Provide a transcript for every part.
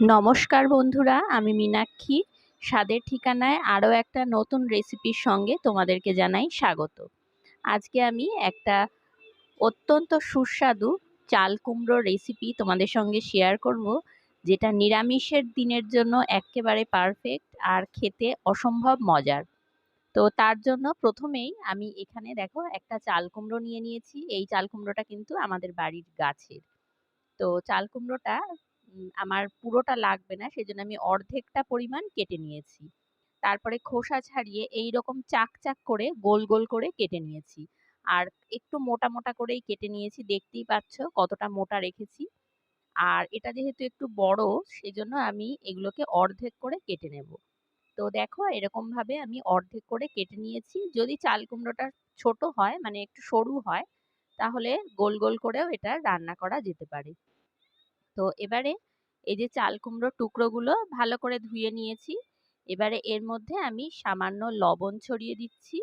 নমস্কার বন্ধুরা, আমি মীনাক্ষী। স্বাদের ঠিকানায় আরও একটা নতুন রেসিপির সঙ্গে তোমাদেরকে জানাই স্বাগত। আজকে আমি একটা অত্যন্ত সুস্বাদু চাল কুমড়ো রেসিপি তোমাদের সঙ্গে শেয়ার করব, যেটা নিরামিষের দিনের জন্য একেবারে পারফেক্ট আর খেতে অসম্ভব মজার। তো তার জন্য প্রথমেই আমি এখানে দেখো একটা চাল কুমড়ো নিয়ে নিয়েছি। এই চাল কুমড়োটা কিন্তু আমাদের বাড়ির গাছের। তো চাল কুমড়োটা আমার পুরোটা লাগবে না, সেজন্য আমি অর্ধেকটা পরিমাণ কেটে নিয়েছি। তারপরে খোসা ছাড়িয়ে এই রকম চাক চাক করে গোল গোল করে কেটে নিয়েছি। আর একটু মোটা মোটা করেই কেটে নিয়েছি, দেখতেই পাচ্ছ কতটা মোটা রেখেছি। আর এটা যেহেতু একটু বড়, সেজন্য আমি এগুলোকে অর্ধেক করে কেটে নেব। তো দেখো এরকম ভাবে আমি অর্ধেক করে কেটে নিয়েছি। যদি চাল কুমড়োটা ছোট হয় মানে একটু সরু হয়, তাহলে গোল গোল করেও এটা রান্না করা যেতে পারে। তো এবারে এই যে চাল কুমড়োর টুকরোগুলো ভালো করে ধুয়ে নিয়েছি। এবারে এর মধ্যে আমি সামান্য লবণ ছড়িয়ে দিচ্ছি।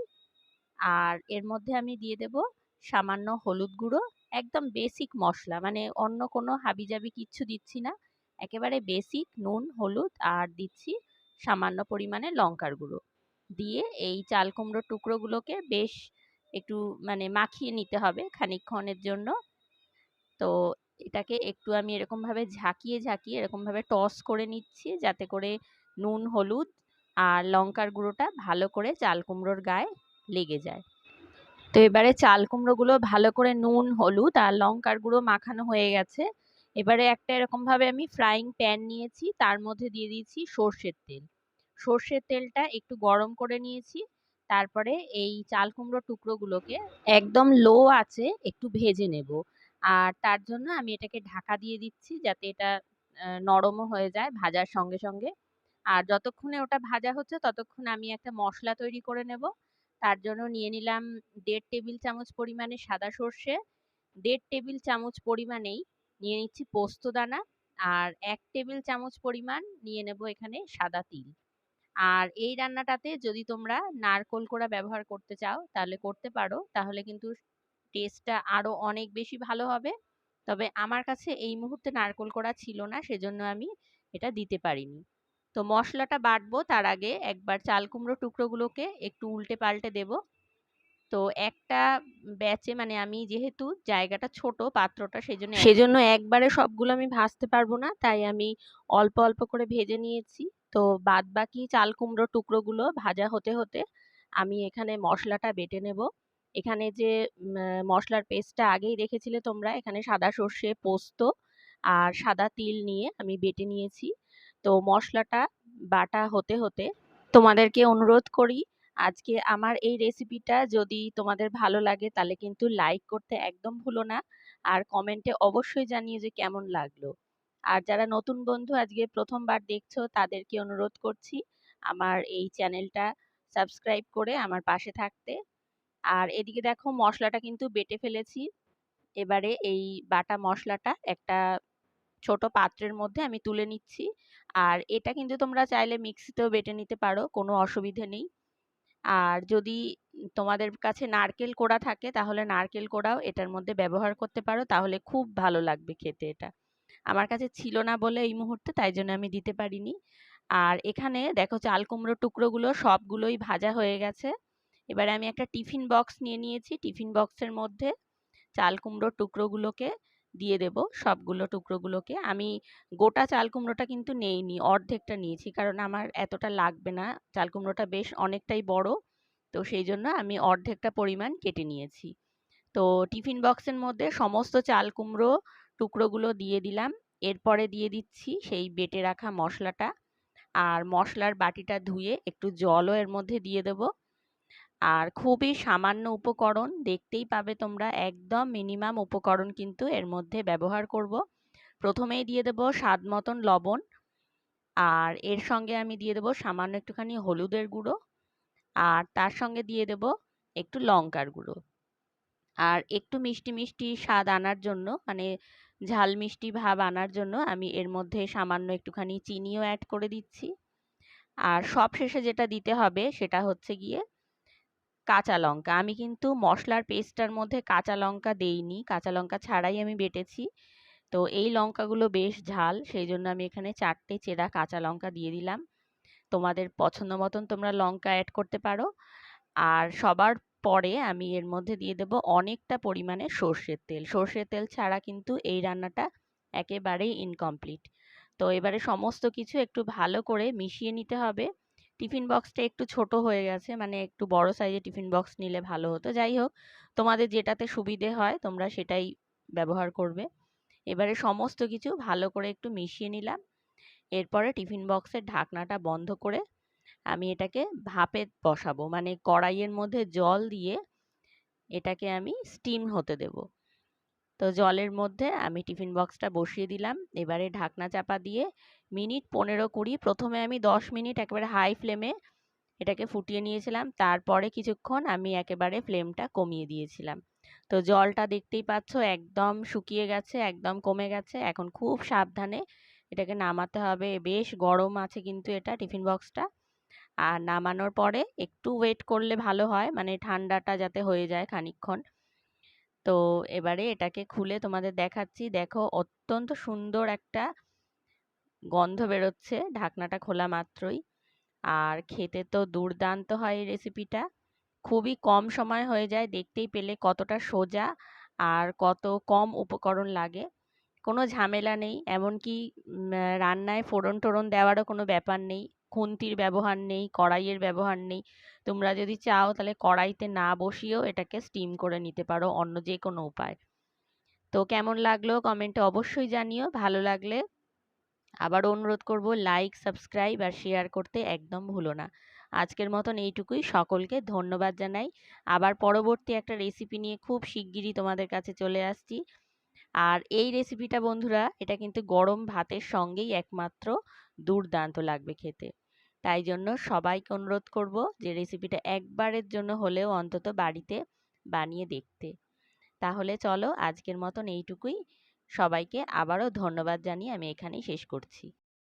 আর এর মধ্যে আমি দিয়ে দেব সামান্য হলুদ গুঁড়ো, একদম বেসিক মশলা মানে অন্য কোনো হাবিজাবি কিচ্ছু দিচ্ছি না। একেবারে বেসিক নুন, হলুদ আর দিচ্ছি সামান্য পরিমাণে লঙ্কার গুঁড়ো। দিয়ে এই চাল কুমড়োর টুকরোগুলোকে বেশ একটু মানে মাখিয়ে নিতে হবে খানিকক্ষণের জন্য। তো এটাকে একটু আমি এরকমভাবে ঝাঁকিয়ে ঝাঁকিয়ে এরকমভাবে টস করে নিচ্ছি যাতে করে নুন, হলুদ আর লঙ্কার গুঁড়োটা ভালো করে চাল কুমড়োর গায়ে লেগে যায়। তো এবারে চাল কুমড়োগুলো ভালো করে নুন, হলুদ আর লঙ্কার গুঁড়ো মাখানো হয়ে গেছে। এবারে একটা এরকমভাবে আমি ফ্রাইং প্যান নিয়েছি, তার মধ্যে দিয়ে দিয়েছি সর্ষের তেল। সর্ষের তেলটা একটু গরম করে নিয়েছি, তারপরে এই চাল কুমড়ো টুকরোগুলোকে একদম লো আছে একটু ভেজে নেব। আর তার জন্য আমি এটাকে ঢাকা দিয়ে দিচ্ছি যাতে এটা নরমও হয়ে যায় ভাজার সঙ্গে সঙ্গে। আর যতক্ষণে ওটা ভাজা হচ্ছে ততক্ষণ আমি একটা মশলা তৈরি করে নেব। তার জন্য নিয়ে নিলাম দেড় টেবিল চামচ পরিমাণে সাদা সর্ষে, দেড় টেবিল চামচ পরিমাণেই নিয়ে নিচ্ছি পোস্ত দানা আর এক টেবিল চামচ পরিমাণ নিয়ে নেব এখানে সাদা তিল। আর এই রান্নাটাতে যদি তোমরা নারকোল কোড়া ব্যবহার করতে চাও তাহলে করতে পারো। তাহলে কিন্তু টেস্টটা আরও অনেক বেশি ভালো হবে। তবে আমার কাছে এই মুহূর্তে নারকোল করা ছিল না, সেজন্য আমি এটা দিতে পারিনি। তো মশলাটা বাটবো, তার আগে একবার চাল কুমড়ো টুকরোগুলোকে একটু উল্টে পাল্টে দেব। তো একটা ব্যাচে মানে আমি যেহেতু জায়গাটা ছোট পাত্রটা, সেজন্য সেজন্য একবারে সবগুলো আমি ভাজতে পারব না, তাই আমি অল্প অল্প করে ভেজে নিয়েছি। তো বাদ বাকি চাল কুমড়ো টুকরোগুলো ভাজা হতে হতে আমি এখানে মশলাটা বেটে নেব। এখানে যে মশলার পেস্টটা আগেই রেখেছিলে তোমরা? এখানে সাদা সর্ষে পোস্ত আর সাদা তিল নিয়ে আমি বেটে নিয়েছি। তো মশলাটা বাটা হতে হতে তোমাদেরকে অনুরোধ করি, আজকে আমার এই রেসিপিটা যদি তোমাদের ভালো লাগে তাহলে কিন্তু লাইক করতে একদম ভুলো না আর কমেন্টে অবশ্যই জানিয়ে যে কেমন লাগল। আর যারা নতুন বন্ধু আজকে প্রথমবার দেখছ তাদেরকে অনুরোধ করছি আমার এই চ্যানেলটা সাবস্ক্রাইব করে আমার পাশে থাকতে। আর এদিকে দেখো মশলাটা কিন্তু বেটে ফেলেছি। এবারে এই বাটা মশলাটা একটা ছোট পাত্রের মধ্যে আমি তুলে নিচ্ছি। আর এটা কিন্তু তোমরা চাইলে মিক্সিতেও বেটে নিতে পারো, কোনো অসুবিধে নেই। আর যদি তোমাদের কাছে নারকেল কোড়া থাকে, তাহলে নারকেল কোড়াও এটার মধ্যে ব্যবহার করতে পারো, তাহলে খুব ভালো লাগবে খেতে এটা। আমার কাছে ছিল না বলে এই মুহূর্তে, তাই জন্য আমি দিতে পারিনি। আর এখানে দেখো চাল কুমড়ো টুকরোগুলো সবগুলোই ভাজা হয়ে গেছে। এবারে আমি একটা টিফিন বক্স নিয়ে নিয়েছি। টিফিন বক্সের মধ্যে চাল কুমড়োর টুকরোগুলোকে দিয়ে দেব, সবগুলো টুকরোগুলোকে। আমি গোটা চাল কুমড়োটা কিন্তু নেইনি, অর্ধেকটা নিয়েছি কারণ আমার এতটা লাগবে না। চাল কুমড়োটা বেশ অনেকটাই বড়, তো সেই জন্য আমি অর্ধেকটা পরিমাণ কেটে নিয়েছি। তো টিফিন বক্সের মধ্যে সমস্ত চাল কুমড়ো টুকরোগুলো দিয়ে দিলাম। এরপরে দিয়ে দিচ্ছি সেই বেটে রাখা মশলাটা। আর মশলার বাটিটা ধুয়ে একটু জলও এর মধ্যে দিয়ে দেবো। আর খুবই সামান্য উপকরণ, দেখতেই পাবে তোমরা একদম মিনিমাম উপকরণ কিন্তু এর মধ্যে ব্যবহার করব। প্রথমেই দিয়ে দেব স্বাদ মতন লবণ, আর এর সঙ্গে আমি দিয়ে দেব সামান্য একটুখানি হলুদের গুঁড়ো, আর তার সঙ্গে দিয়ে দেব একটু লঙ্কার গুঁড়ো। আর একটু মিষ্টি মিষ্টি স্বাদ আনার জন্য মানে ঝাল মিষ্টি ভাব আনার জন্য আমি এর মধ্যে সামান্য একটুখানি চিনিও অ্যাড করে দিচ্ছি। আর সব শেষে যেটা দিতে হবে সেটা হচ্ছে গিয়ে কাঁচা লঙ্কা। আমি কিন্তু মশলার পেস্টটার মধ্যে কাঁচা লঙ্কা দেইনি। কাঁচা লঙ্কা ছাড়াই আমি বেটেছি। তো এই লঙ্কাগুলো বেশ ঝাল সেই জন্য আমি এখানে চারটে চেরা কাঁচা লঙ্কা দিয়ে দিলাম। তোমাদের পছন্দ মতন তোমরা লঙ্কা অ্যাড করতে পারো। আর সবার পরে আমি এর মধ্যে দিয়ে দেব অনেকটা পরিমাণে সর্ষের তেল। সর্ষের তেল ছাড়া কিন্তু এই রান্নাটা একেবারেই ইনকমপ্লিট তো এবারে সমস্ত কিছু একটু ভালো করে মিশিয়ে নিতে হবে। টিফিন বক্সটা একটু ছোট হয়ে গেছে মানে একটু বড় সাইজের টিফিন বক্স নিলে ভালো হতো। যাই হোক, তোমাদের যেটাতে সুবিধে হয়, তোমরা সেটাই ব্যবহার করবে। এবারে সমস্ত কিছু ভালো করে একটু মিশিয়ে নিলাম। এরপরে টিফিন বক্সের ঢাকনাটা বন্ধ করে আমি এটাকে ভাপে বসাবো মানে কড়াইয়ের মধ্যে জল দিয়ে এটাকে আমি স্টিম হতে দেব। তো জলের মধ্যে আমি টিফিন বক্সটা বসিয়ে দিলাম। এবারে ঢাকনা চাপা দিয়ে মিনিট পনেরো কুড়ি, প্রথমে আমি দশ মিনিট একেবারে হাই ফ্লেমে এটাকে ফুটিয়ে নিয়েছিলাম। তারপরে কিছুক্ষণ আমি একেবারে ফ্লেমটা কমিয়ে দিয়েছিলাম। তো জলটা দেখতেই পাচ্ছ একদম শুকিয়ে গেছে, একদম কমে গেছে। এখন খুব সাবধানে এটাকে নামাতে হবে। বেশ গরম আছে কিন্তু এটা টিফিন বক্সটা। আর নামানোর পরে একটু ওয়েট করলে ভালো হয় মানে ঠান্ডাটা যাতে হয়ে যায় খানিকক্ষণ। তো এবারে এটাকে খুলে তোমাদের দেখাচ্ছি। দেখো অত্যন্ত সুন্দর একটা গন্ধ বেরোচ্ছে, ঢাকনাটা খোলা মাত্রই। আর খেতে তো দুর্দান্ত হয় এই রেসিপিটা খুবই কম সময় হয়ে যায়, দেখতেই পেলে কতটা সোজা আর কত কম উপকরণ লাগে। কোনো ঝামেলা নেই, এমনকি রান্নায় ফোড়ন টোড়ন দেওয়ারও কোনো ব্যাপার নেই। খুন্তির ব্যবহার নেই, কড়াইয়ের ব্যবহার নেই। তোমরা যদি চাও তাহলে কড়াইতে না বসিয়েও এটাকে স্টিম করে নিতে পারো অন্য যে কোনো উপায়। তো কেমন লাগল কমেন্টে অবশ্যই জানিও, ভালো লাগলে আবার অনুরোধ করব লাইক সাবস্ক্রাইব আর শেয়ার করতে একদম ভুলো না। আজকের মতন এইটুকুই, সকলকে ধন্যবাদ জানাই। আবার পরবর্তী একটা রেসিপি নিয়ে খুব শিগগিরই তোমাদের কাছে চলে আসছি। আর এই রেসিপিটা বন্ধুরা, এটা কিন্তু গরম ভাতের সঙ্গেই একমাত্র দুর্দান্ত লাগবে খেতে। তাই জন্য সবাইকে অনুরোধ করব যে রেসিপিটা একবারের জন্য হলেও অন্তত বাড়িতে বানিয়ে দেখতে। তাহলে চলো আজকের মতন এইটুকুই। সবাইকে আবারও ধন্যবাদ জানিয়ে আমি এখানেই শেষ করছি।